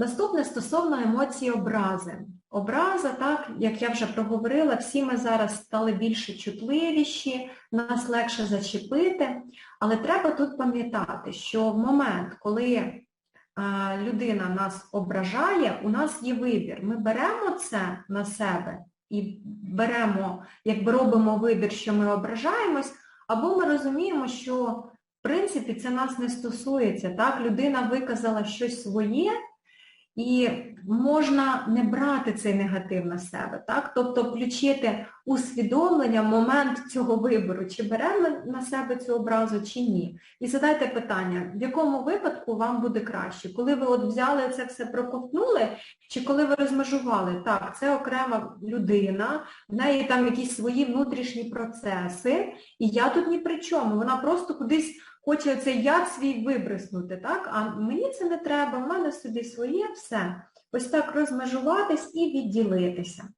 Наступне стосовно емоції образи. Образа, так, як я вже проговорила, всі ми зараз стали більше чутливіші, нас легше зачепити, але треба тут пам'ятати, що в момент, коли а, людина нас ображає, у нас є вибір. Ми беремо це на себе і беремо, якби робимо вибір, що ми ображаємось, або ми розуміємо, що в принципі це нас не стосується. Так? Людина виказала щось своє, і можна не брати цей негатив на себе, так? Тобто включити усвідомлення момент цього вибору, чи беремо на себе цю образу, чи ні. І задайте питання, в якому випадку вам буде краще? Коли ви от взяли це все проковтнули, чи коли ви розмежували, так, це окрема людина, в неї там якісь свої внутрішні процеси, і я тут ні при чому, вона просто кудись хоче цей яд свій вибриснути, так? А мені це не треба, в мене собі своє все. Ось так розмежуватись і відділитися.